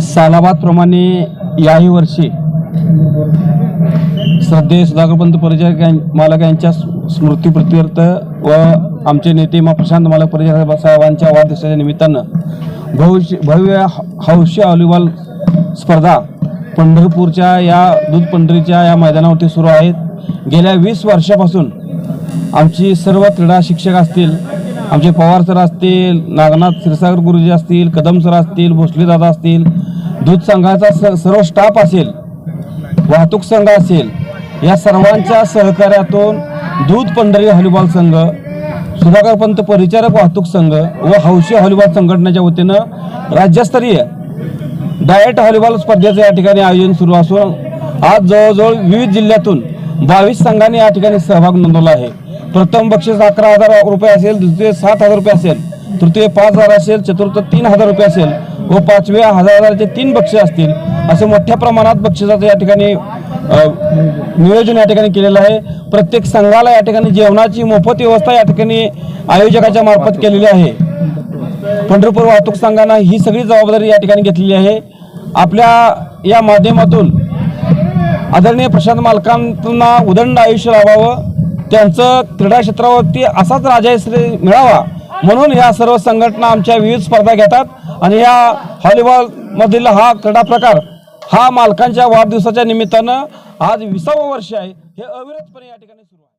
सालाबादप्रमाणे याही वर्षी श्रद्धेय सुधाकरपंत परिचय मालक यांच्या स्मृती स्मृतीप्रित्यर्थ व आमचे नेते मा प्रशांत मालक परिचार साहेबांच्या वाढदिवसाच्या निमित्तानं भविष्य भव्य ह- हौशी व्हॉलीबॉल स्पर्धा पंढरपूरच्या या दूध पंढरीच्या या मैदानावरती सुरू आहेत. गेल्या वीस वर्षापासून आमची सर्व क्रीडा शिक्षक असतील आमचे पवार सर असतील नागनाथ क्षीरसागर गुरुजी असतील कदम सर असतील भोसले दादा असतील दूध संघाचा स सर्व स्टाफ असेल वाहतूक संघ असेल या सर्वांच्या सहकार्यातून दूध पंढरी हॉलीबॉल संघ सुधाकर पंत परिचारक वाहतूक संघ व हौशी हॉलीबॉल संघटनेच्या वतीनं राज्यस्तरीय डायट हॉलीबॉल स्पर्धेचं या ठिकाणी आयोजन सुरू असून आज जवळजवळ विविध जिल्ह्यातून बावीस संघांनी या ठिकाणी सहभाग नोंदवला आहे. प्रथम बक्षीस अकरा हजार रुपये असेल द्वितीय सात हजार रुपये असेल तृतीय पाच हजार असेल चतुर्थ तीन हजार रुपये असेल व पाचव्या हजार हजाराचे तीन बक्षीस असतील. असं मोठ्या प्रमाणात बक्षिसाचं या ठिकाणी नियोजन या ठिकाणी केलेलं आहे. प्रत्येक संघाला या ठिकाणी जेवणाची मोफत व्यवस्था या ठिकाणी आयोजकाच्या मार्फत केलेली आहे. पंढरपूर वाहतूक संघानं ही सगळी जबाबदारी या ठिकाणी घेतलेली आहे. आपल्या या माध्यमातून आदरणीय प्रशांत मालकांना उदंड आयुष्य लावावं त्यांचं क्रीडा क्षेत्रावरती असाच राजाश्री मिळावा म्हणून ह्या सर्व संघटना आमच्या विविध स्पर्धा घेतात आणि या व्हॉलीबॉलमधील हा क्रीडा प्रकार हा मालकांच्या वाढदिवसाच्या निमित्तानं आज विसावं वर्ष आहे हे अविरतपणे या ठिकाणी सुरू आहे.